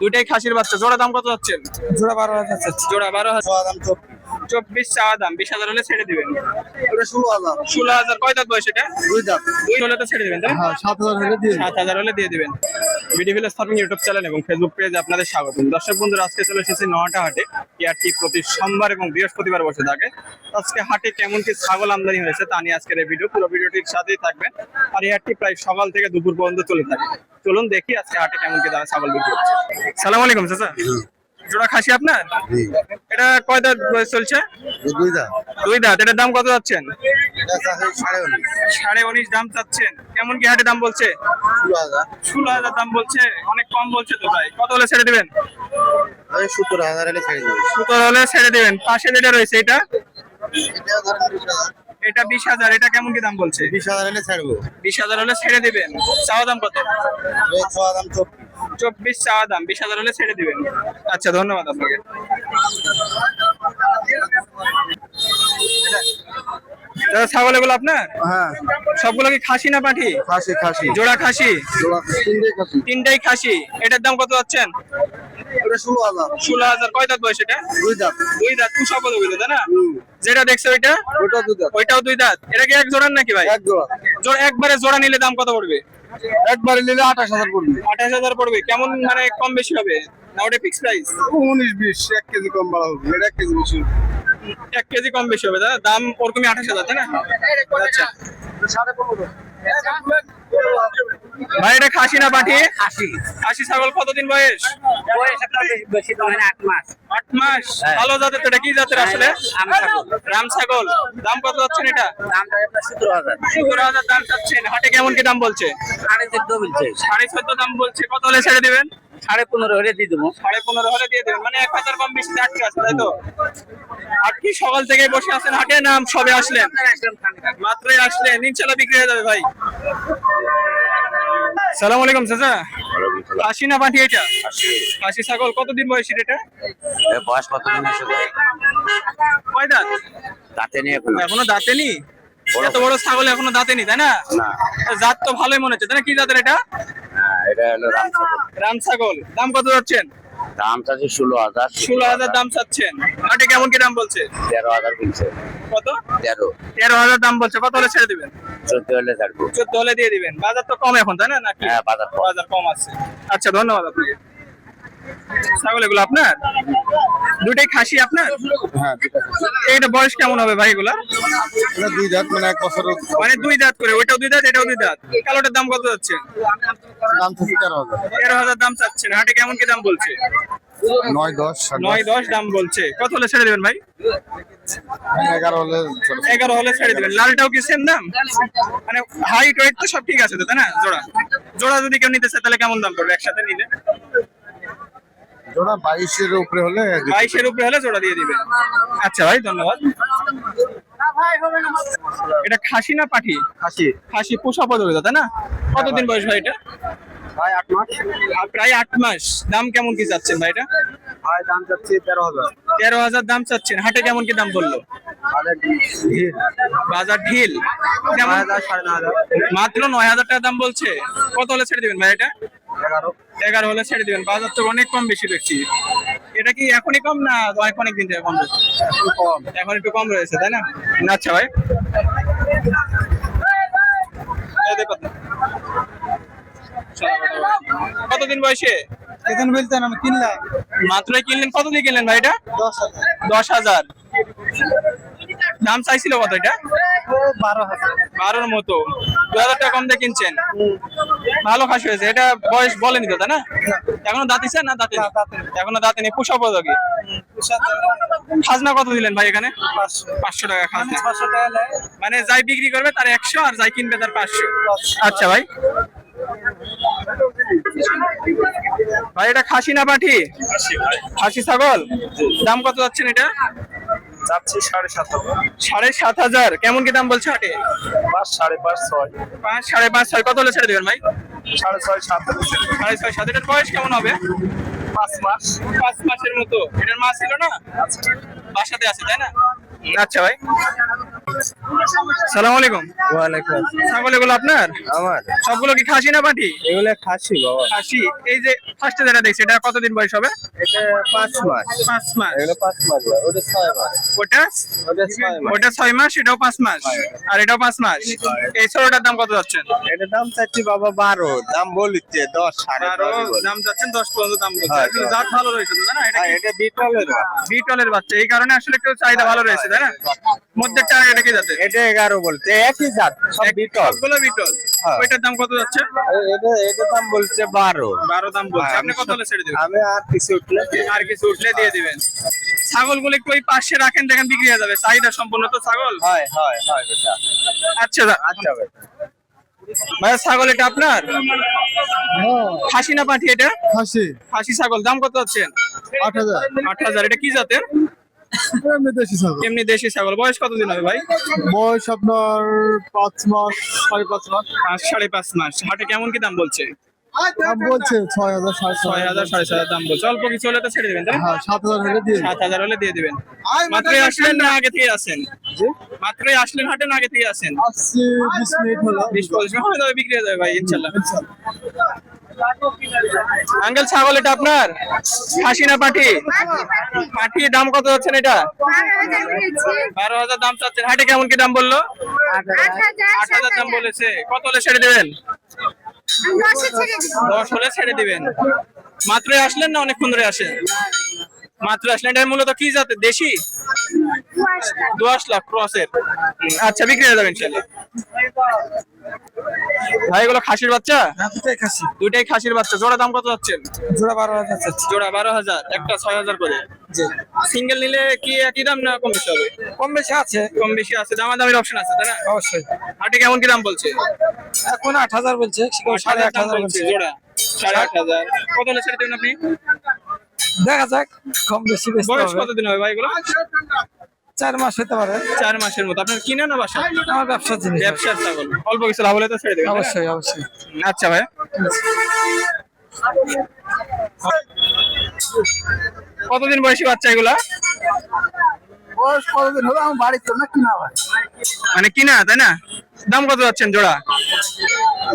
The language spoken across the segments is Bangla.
দুইটাই খাসির বাচ্চা। জোড়া দাম কত যাচ্ছেন? জোড়া বারো হাজার জোড়া বারো হাজার। দাম চব্বিশ চাওয়া দাম বিশ হাজার হলে ছেড়ে দিবেন। ওটা ষোলো হাজার। ষোলো হাজার কয় দাঁত বয়স এটা? দুই দাম দুই হলে তো ছেড়ে দিবেন তাই হ্যাঁ সাত হাজার হলে দিয়ে সাত হাজার হলে দিয়ে দিবেন। B D village farming YouTube channel এবং ফেসবুক পেজে আপনাদের স্বাগত। দর্শক বন্ধুরা আজকে চলে এসেছি নটা হাটে ইয়ারটি প্রতি সোমবার এবং বৃহস্পতিবার বসে থাকে। আজকে হাটে কেমন কি ছাগল আমদানি হয়েছে তা নিয়ে আজকের এই ভিডিও পুরো ভিডিওটির সাথেই থাকবে আর এই হাটটি প্রায় সকাল থেকে দুপুর পর্যন্ত চলে থাকে। চলুন দেখি আজকে হাটে কেমন কি দামে ছাগল বিক্রি হচ্ছে। সালাম আলাইকুম চাচা। জোড়া খাসি আপনার? এটা কয় দাঁত বয়স চলছে দুই দাঁত। এটার দাম কত যাচ্ছেন? সাড়ে উনিশ। দাম চাচ্ছেন। কেমন কি হাটে দাম বলছে? ষোলো হাজার। দাম বলছে। অনেক কম বলছে তো ভাই। কত হলে ছেড়ে দিবেন? ওই সত্তর হাজার হলে ছেড়ে দেবে। সতেরো হলে ছেড়ে দিবেন। পাশে যেটা রয়েছে এটা? এটা বিশ হাজার। এটা কেমন কি দাম বলছে? বিশ হাজার হলে ছাড়বো বিশ হাজার হলে ছেড়ে দিবেন। চাওয়া দাম কত? ছয় দাম চব্বিশ। চব্বিশ চাওয়া দাম বিশ হাজার হলে ছেড়ে দিবেন। আচ্ছা ধন্যবাদ আপনাকে। ছাগল এগুলো আপনার? হ্যাঁ। সবগুলো কি খাসি না পাঠি? খাসি খাসি। জোড়া খাসি? তিনটাই খাসি। এটার দাম কত যাচ্ছেন? ষোলো হাজার। ষোলো হাজার। কয় দাঁত বয়স এটা? দুই দাম দুই দাঁত। তুই সফল হইল তাই না? যেটা দেখছ ওইটা? ওটা দুই দাম ওইটাও দুই দাঁত। এটা কি এক জোড়ার নাকি ভাই? এক জোড়া। জোড়া একবারে জোড়া নিলে দাম কত পড়বে? একবারে নিলে আঠাশ হাজার পড়বে। আঠাশ হাজার পড়বে। কেমন মানে কম বেশি হবে? না ওটা ফিক্স প্রাইস উনিশ বিশ এক কেজি কম বাড়া হবে। এক কেজি বেশি হবে। এক কেজি কম বেশি হবে দাদা দাম ওরকমই আঠাশ হাজার তাই না? আচ্ছা। ভাই এটা খাসি না পাঠি? খাসি। খাসি ছাগল কতদিন বয়স? বয়স বেশি- বেশি তো আট মাস। আট মাস? ভালো জাতের তো এটা কি জাতের আসলে? রাম ছাগল। দাম কত যাচ্ছেন এটা? সতেরো হাজার। সতেরো হাজার দাম চাচ্ছেন হাটে কেমন কি দাম বলছে? সাড়ে চোদ্দ বলছে সাড়ে চোদ্দ দাম বলছে। কত হলে ছেড়ে দিবেন? সাড়ে পনেরো হলে দিয়ে দেবো। সাড়ে পনেরো হলে দিয়ে দেবেন মানে এক হাজার কম বেশি আটকে আছে তাই তো? আর কি সকাল থেকে বসে আছেন? হাটে নাম সবে আসলেন? মাত্রই আসলেন। ইনশাল্লাহ বিক্রি হয়ে যাবে ভাই। সালাম আলাইকুম চাচা। না পাঠি এটা? খাসি ছাগল কতদিন বয়সী এটা? বয়স কত দিন এসে কয় দাঁত? নিয়ে এখন। এখনও দাঁতেনি এত বড় ছাগল এখনও দাঁতেনি তাই না? না। জাত তো ভালোই মনে হচ্ছে তাই না? কি জাতের এটা? এটা হলো রাম ছাগল দাম কত যাচ্ছেন? দাম চাচ্ছে ষোলো হাজার ষোলো হাজার দাম চাচ্ছেন। কেমন কি দাম বলছে? তেরো হাজার বলছে। কত? তেরো। তেরো হাজার দাম বলছে। কত হলে ছেড়ে দিবেন? চোদ্দ হলে ছাড়বো। চোদ্দ হলে দিয়ে দিবেন। বাজার তো কম এখন তাই না? নাকি? হ্যাঁ। বাজার কম আছে। আচ্ছা ধন্যবাদ আপনাকে। ছাগল এগুলো আপনার? দুটাই খাসি আপনার? হ্যাঁ দুইটা এইটা বয়স কেমন হবে ভাই এগুলা? দুই দাঁত মানে এক বছর মানে দুই দাঁত করে ওইটাও দুই দাঁত এটাও দুই দাঁত। কালোটার দাম কত যাচ্ছে? দাম তেরো হাজার। তেরো হাজার দাম চাচ্ছেন হাটে কেমন কি দাম বলছে? নয় দশ নয় দশ। দাম বলছে। কত হলে ছেড়ে দেবেন ভাই? এগারো হলে এগারো হলে ছেড়ে দেবেন। লালটাও কি সেম দাম? মানে হাইট ওয়েট তো সব ঠিক আছে তো তাই না জোড়া? জোড়া যদি কেউ নিতে চায় তাহলে কেমন দাম পড়বে? একসাথে নিলে? জোড়া বাইশের উপরে হলে বাইশের উপরে হলে জোড়া দিয়ে দিবে। আচ্ছা ভাই ধন্যবাদ। এটা খাসি না পাঠি? খাসি। খাসি পোষা পদ্ধতি তাই না? কতদিন বয়স ভাই এটা? ভাই আট মাস। প্রায় আট মাস। দাম কেমন কি চাচ্ছেন ভাই এটা? ভাই দাম চাচ্ছি তেরো হাজার। তেরো হাজার দাম চাচ্ছেন। হাটে কেমন কি দাম বলল? বাজার ঢিল। মাত্র নয় হাজার টাকা দাম বলছে। কত হলে ছেড়ে দিবেন ভাই এটা? এগারো। এগারো হলে ছেড়ে দিবেন বাজার তো অনেক কম বেশি দেখছি। এটা কি এখনই কম না অনেক অনেক দিন থেকে কম রয়েছে? কম। এখন একটু কম রয়েছে তাই না? আচ্ছা ভাই। কতদিন বয়সে? কেতন বলতেন আমি কিনলাম। মাত্রই কিনলেন কত দিয়ে কিনলেন ভাই এটা? দশ হাজার। দাম চাইছিল কত এটা? বারো হাজার। বারোর মতো। দু হাজার টাকা কম দিয়ে কিনছেন? ভালো খাসি হয়েছে। এটা বয়স বলেনি তো তাই না? এখনও দাঁতিছে না দাঁতে। এখনও দাঁতেনি পুষা পদকি খাজনা কত দিলেন ভাই এখানে? পাঁচশো। পাঁচশো টাকা খাজনা। টাকা নেয়। মানে যাই বিক্রি করবে তার একশো আর যাই কিনবে তার পাঁচশো। আচ্ছা ভাই। ভাই এটা খাসি না পাঠি? খাসি ছাগল? দাম কত যাচ্ছেন এটা? যাচ্ছি সাড়ে সাত হাজার। সাড়ে সাত হাজার। কেমন কি দাম বলছে হাটে? পাঁচ সাড়ে পাঁচ ছয়। পাঁচ সাড়ে পাঁচ ছয়। কত হলে ছেড়ে দেবেন ভাই? সাড়ে ছয় সাত। সাড়ে ছয় সাত। এটার বয়স কেমন হবে? পাঁচ মাস। পাঁচ মাসের মতো। এটার মাছ ছিল না? বাসাতে আছে তাই না? আচ্ছা ভাই। সালাম আলাইকুম। ওয়ালাইকুম ছাগল এগুলো আপনার? আমার। সবগুলো কি খাসি না পাটি এগুলো খাসি বাবা। খাসি। এই যে ফার্স্টে যেটা দেখছি এটা কতদিন বয়স হবে? এটা মাস। মাস। এগুলো মাস ওটা মাস। ওটা? ওটা মাস। ওটা ছয় মাস এটাও মাস। আর এটাও পাঁচ মাস। এই ছোটটার দাম কত যাচ্ছেন এটা দাম চাচ্ছি বাবা বারো। দাম বলিচ্ছে দশ সাড়ে আরও দাম যাচ্ছেন দশ পর্যন্ত দাম বলছে। হ্যাঁ, হ্যাঁ। জাত ভালো রয়েছে না? এটা হ্যাঁ, এটা বিটলের বিটলের বাচ্চা। এই কারণে আসলে একটু চাহিদা ভালো রয়েছে। তাই না মধ্যেরটা এটা কি যাতে এটা এগারো বলছে একই জাত সব বিটল। সবগুলো বিটল। হ্যাঁ। ওইটার দাম কত যাচ্ছে? এটা এটা দাম বলছে বারো। বারো দাম বলছে। হ্যাঁ, আপনি কত হলে ছেড়ে দেবেন? আমি আর কিছু উঠলে আর কিছু উঠলে দিয়ে দিবেন। ছাগলগুলো একটু ওই পাশে রাখেন দেখেন বিক্রি হয়ে যাবে। চাহিদা সম্পূর্ণ তো ছাগল? হয় হয় হয় আচ্ছা দা- আচ্ছা ভাইয়া ছাগল এটা আপনার? খাসি না পাঠি এটা? খাসি। খাসি ছাগল। দাম কত হচ্ছেন আট হাজার। আট হাজার। এটা কি জাতের? এমনি দেশি ছাগল। এমনি দেশি ছাগল। বয়স কতদিন হবে ভাই? বয়স আপনার পাঁচ মাস সাড়ে পাঁচ মাস। পাঁচ সাড়ে পাঁচ মাস। হাটে কেমন কি দাম বলছে? দাম বলছে ছয় হাজার ছয় হাজার সাড়ে ছয় দাম বলছে। অল্প কিছু হলে তো ছেড়ে দেবেন হ্যাঁ সাত হাজার হলে দিয়ে সাত হাজার হলে দিয়ে দিবেন। মাত্রই আসলেন না আগে থেকে আসেন মাত্রই আসলেন হাটে না আগে থেকে আসেন আসছি বিশ মিনিট হলো। বিশ পঁচিশ মিনিট হয়ে বিক্রি হয়ে যাবে ভাই ইনশাল্লাহ। আঙ্কেল ছাগল এটা আপনার? খাসি না পাঠি পাঠি দাম কত যাচ্ছেন এটা? বারো হাজার দাম চাচ্ছেন। হাটে কেমন কি দাম বলল? আট হাজার দাম বলেছে। কত হলে ছেড়ে দেবেন? দশ হলে ছেড়ে দিবেন। মাত্রই আসলেন না অনেকক্ষণ ধরে আসেন? মাত্র আসলেন। এটা মূলত কি জাতের? দেশি? দশ লাখ ক্রসের। আচ্ছা বিক্রি হয়ে যাবে ইনশাল্লাহ ভাই এগুলো খাসির বাচ্চা? খাসি। দুইটাই খাসির বাচ্চা। জোড়া দাম কত যাচ্ছেন? জোড়া বারো হাজার জোড়া বারো হাজার একটা ছয় হাজার করে। সিঙ্গেল নিলে কি একই দাম না কম বেশি হবে? কম বেশি আছে। কম বেশি আছে। দামাদামির অপশন আছে তাই না? অবশ্যই। হাটে কেমন কি দাম বলছে? এখন আট হাজার বলছে সাড়ে আট হাজার বলছে। জোড়া। সাড়ে আট হাজার। কত হলে ছেড়ে দেবেন আপনি? দেখা যাক কম বেশি বেশি বয়স কতদিন হবে ভাই এগুলো? চার মাস হতে পারে। চার মাসের মতো। আপনার কিনা না বাসা? আমার ব্যবসার জিনিস। ব্যবসার ছাগল। অল্প কিছু লাভ হলে তো ছেড়ে দেবেন। অবশ্যই অবশ্যই। আচ্ছা ভাই। কতদিন বয়সী বাচ্চা এগুলা? বয়স কতদিন হলো? আমার বাড়িতে না কিনা হয়। মানে কিনা তাই না? দাম কত যাচ্ছেন জোড়া?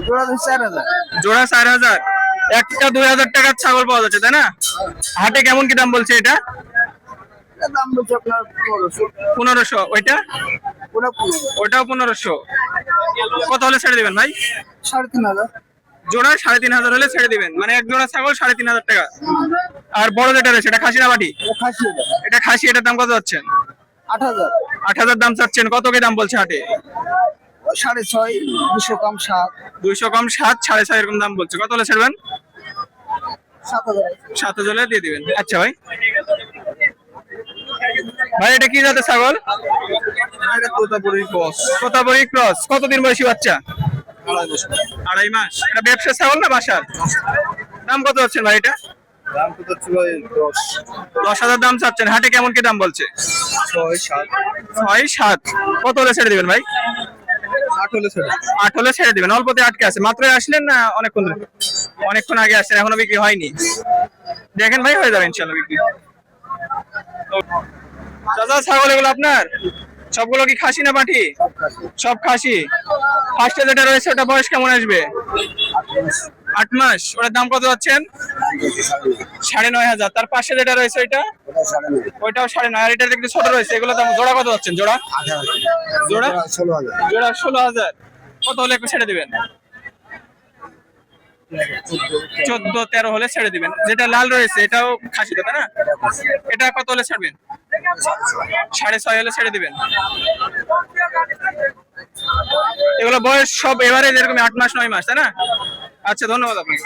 জোড়া চার হাজার। জোড়া চার হাজার। একটা দুই হাজার টাকার ছাগল পাওয়া যাচ্ছে তাই না? হাটে কেমন কি দাম বলছে এটা? এটার দাম বলছে আপনার পনেরোশো। পনেরোশো ওইটা? ওটা পনেরো। ওটাও পনেরোশো। কত হলে ছেড়ে দিবেন ভাই? সাড়ে তিন হাজার। জোড়া সাড়ে তিন হাজার হলে ছেড়ে দিবেন। মানে এক জোড়া ছাগল সাড়ে তিন হাজার টাকা। আর বড় যেটা রয়েছে এটা খাসি না বাটি এটা খাসি এটা। এটা খাসি এটার দাম কত যাচ্ছেন? আট হাজার। আট হাজার দাম চাচ্ছেন। কত কি দাম বলছে হাটে? সাড়ে ছয় দুশো কম সাত। দুইশো কম সাত সাড়ে ছয় এরকম দাম বলছে। কত হলে ছাড়বেন সাত হাজার। সাত হাজার দিয়ে দিবেন। আচ্ছা ভাই। ভাই এটা কি জাতের ছাগল? তোতাপুরি কোতাবরি ক্রস। কতদিন বয়সী বাচ্চা? আড়াই মাস। এটা ব্যবসা ছাগল না বাসার? দাম কত হচ্ছে ভাই এটা? দশ। হাজার দাম চাচ্ছেন। হাটে কেমন কি দাম বলছে? ছয় সাত। কত হলে ছেড়ে দিবেন ভাই? আট হলে ছেড়ে আট হলে ছেড়ে দিবেন। অল্পতে আটকে আছে। মাত্র আসলেন না অনেকক্ষণ ধরে? অনেকক্ষণ আগে আসছেন এখনও বিক্রি হয়নি। দেখেন ভাই হয়ে যাবে ইনশাল্লাহ বিক্রি। দাদা, ছাগল এগুলো আপনার? সবগুলো কি খাসি না পাঠি সব খাসি। ফার্স্টে যেটা রয়েছে, ওটা বয়স কেমন আসবে? আট মাস। ওটার দাম কত যাচ্ছেন? সাড়ে নয় হাজার। তার পাশে যেটা রয়েছে, ওইটা? ওইটাও সাড়ে নয় এটা একটু ছোট রয়েছে। এগুলো দাম জোড়া কত যাচ্ছেন? জোড়া? জোড়া? হাজার জোড়া ষোলো হাজার। কত হলে একটু ছেড়ে দিবেন? চোদ্দ, তেরো হলে ছেড়ে দিবেন। যেটা লাল রয়েছে, এটাও খাসি তাই না? এটা কত হলে ছাড়বেন? সাড়ে ছয় হলে ছেড়ে দিবেন। এগুলো বয়স সব এবারে যেরকম আট মাস, নয় মাস, তাই না? আচ্ছা ধন্যবাদ আপনাকে।